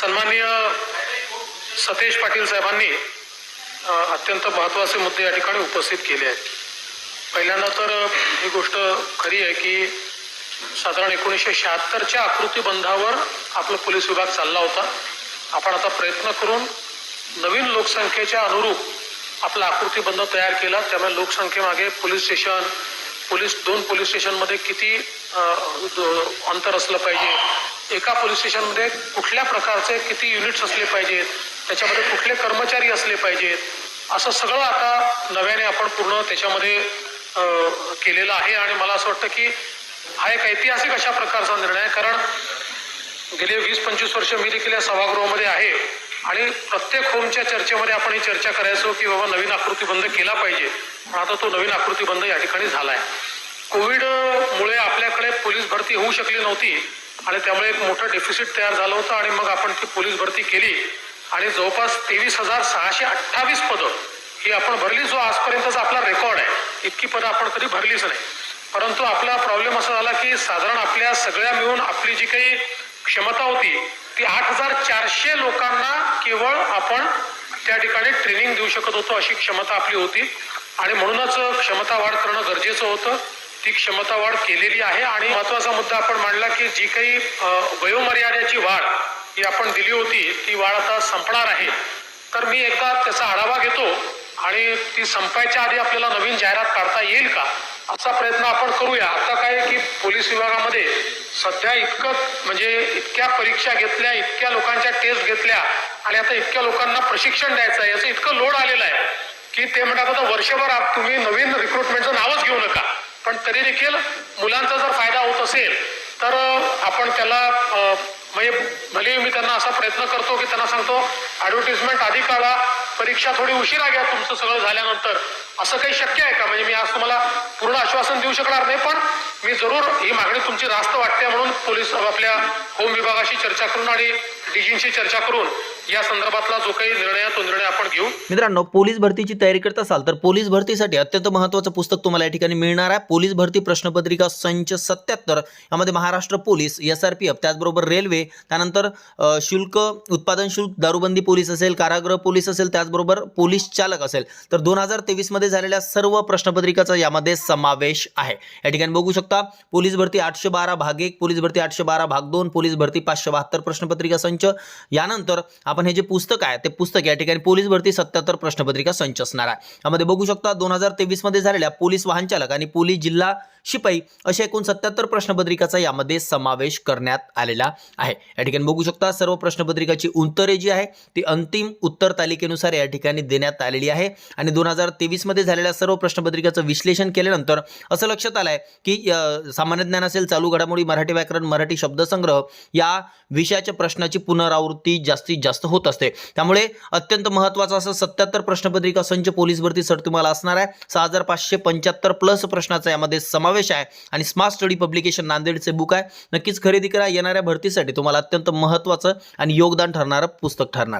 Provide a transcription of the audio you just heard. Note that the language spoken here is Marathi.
सन्माननीय सतेज पाटील साहेबांनी अत्यंत महत्त्वाचे मुद्दे या ठिकाणी उपस्थित केले आहेत. पहिल्यांदा तर ही गोष्ट खरी आहे की साधारण एकोणीसशे शहात्तरच्या आकृतीबंधावर आपला पोलीस विभाग चालला होता. आपण आता प्रयत्न करून नवीन लोकसंख्येच्या अनुरूप आपला आकृतीबंध तयार केला. त्यामुळे लोकसंख्येमागे पोलीस स्टेशन पोलीस दोन पोलीस स्टेशनमध्ये किती अंतर असलं पाहिजे एका पोलीस स्टेशनमध्ये कुठल्या प्रकारचे किती युनिट्स असले पाहिजेत त्याच्यामध्ये कुठले कर्मचारी असले पाहिजेत असं सगळं आता नव्याने आपण पूर्ण त्याच्यामध्ये केलेलं आहे. आणि मला असं वाटतं की हा एक ऐतिहासिक अशा प्रकारचा निर्णय आहे. कारण गेले वीस पंचवीस वर्ष मी देखील या सभागृहामध्ये आहे. आणि प्रत्येक होमच्या चर्चेमध्ये आपण ही चर्चा करायचो की बाबा नवीन आकृतीबंध केला पाहिजे. पण आता तो नवीन आकृतीबंध या ठिकाणी झाला आहे कोविडमुळे आपल्याकडे पोलीस भरती होऊ शकली नव्हती. आणि त्यामुळे एक मोठं डेफिसिट तयार झालं होतं आणि मग आपण ती पोलीस भरती केली. आणि जवळपास तेवीस हजार सहाशे अठ्ठावीस पदं ही आपण भरली जो आजपर्यंतचा आपला रेकॉर्ड आहे. इतकी पदं आपण कधी भरलीच नाही. परंतु आपला प्रॉब्लेम असा झाला की साधारण आपल्या सगळ्या मिळून आपली जी काही क्षमता होती ती आठ हजार चारशे लोकांना केवळ आपण त्या ठिकाणी ट्रेनिंग देऊ शकत होतो अशी क्षमता आपली होती. आणि म्हणूनच क्षमता वाढ करणं गरजेचं होतं. ती क्षमता वाढ केलेली आहे आणि महत्त्वाचा मुद्दा आपण मांडला की जी काही वयोमर्यादेची वाढ ही आपण दिली होती ती वाढ आता संपणार आहे. तर मी एकदा त्याचा आढावा घेतो आणि ती संपायच्या आधी आपल्याला नवीन जाहिरात काढता येईल का? असा प्रयत्न आपण करूया. आता काय की पोलीस विभागामध्ये सध्या इतकं म्हणजे इतक्या परीक्षा घेतल्या इतक्या लोकांच्या टेस्ट घेतल्या आणि आता इतक्या लोकांना प्रशिक्षण द्यायचं आहे याचं इतकं लोड आलेलं आहे की ते म्हणतात आता वर्षभर आप- तुम्ही नवीन रिक्रुटमेंटचं नावच घेऊ नका पण तरी देखील मुलांचा जर फायदा होत असेल तर आपण त्याला म्हणजे भले मी त्यांना असा प्रयत्न करतो की त्यांना सांगतो ॲडव्हर्टिजमेंट आधी काढा परीक्षा थोडी उशिरा घ्या तुमचं सगळं झाल्यानंतर. असं काही शक्य आहे का? म्हणजे मी आज तुम्हाला पूर्ण आश्वासन देऊ शकणार नाही पण मी जरूर ही मागणी तुमची रास्त वाटते म्हणून पोलीस आपल्या होम विभागाशी चर्चा करून आणि डीजींशी चर्चा करून या संदर्भातला जो काही निर्णय तो निर्णय आपण घेऊ. मित्रांनो पोलीस भरतीची तयारी करत असाल तर पोलीस भरतीसाठी अत्यंत महत्वाचं पुस्तक तुम्हाला या ठिकाणी मिळणार आहे. पोलीस भरती प्रश्नपत्रिका संच सत्याहत्तर यामध्ये Maharashtra police S R P F त्याचबरोबर रेल्वे त्यानंतर शुल्क उत्पादन शुल्क दारूबंदी पोलीस असेल कारागृह पोलीस असेल त्याचबरोबर पोलीस चालक असेल. तर दोन हजार तेवीसमध्ये झालेल्या सर्व प्रश्नपत्रिकाचा यामध्ये समावेश आहे. या ठिकाणी बघू शकता पोलीस भरती आठशे बारा भाग एक पोलीस भरती आठशे बारा भाग दोन पोलीस भरती पाचशे बहात्तर प्रश्नपत्रिका संच. यानंतर आपण हे जे पुस्तक आहे ते पुस्तक या ठिकाणी पोलीस भरती सत्याहत्तर प्रश्नपत्रिका संच असणार आहे. यामध्ये बघू शकता दोन हजार तेवीसमध्ये झालेल्या पोलीस वाहन चालक आणि पोलीस जिल्हा शिपाई अशा एकूण सत्याहत्तर प्रश्नपत्रिकाचा यामध्ये समावेश करण्यात आलेला आहे. या ठिकाणी बघू शकता सर्व प्रश्नपत्रिकाची उत्तरे जी आहे ती अंतिम उत्तर तालिकेनुसार या ठिकाणी देण्यात आलेली आहे. आणि दोन हजार तेवीसमध्ये झालेल्या सर्व प्रश्नपत्रिकाचं विश्लेषण केल्यानंतर असं लक्षात आलं आहे की सामान्य ज्ञान असेल चालू घडामोडी मराठी व्याकरण मराठी शब्दसंग्रह या विषयाच्या प्रश्नाची पुनरावृत्ती जास्तीत जास्त होत असते. त्यामुळे अत्यंत महत्त्वाचा असं सत्याहत्तर प्रश्नपत्रिका संच पोलीस भरती सर तुम्हाला असणार आहे. सहा हजार पाचशे पंच्याहत्तर प्लस प्रश्नाचा यामध्ये समावेश आहे. आणि स्मार्ट स्टडी पब्लिकेशन नांदेडचे बुक आहे. नक्कीच खरेदी करा. येणाऱ्या भरतीसाठी तुम्हाला अत्यंत महत्त्वाचं आणि योगदान ठरणारं पुस्तक ठरणार आहे.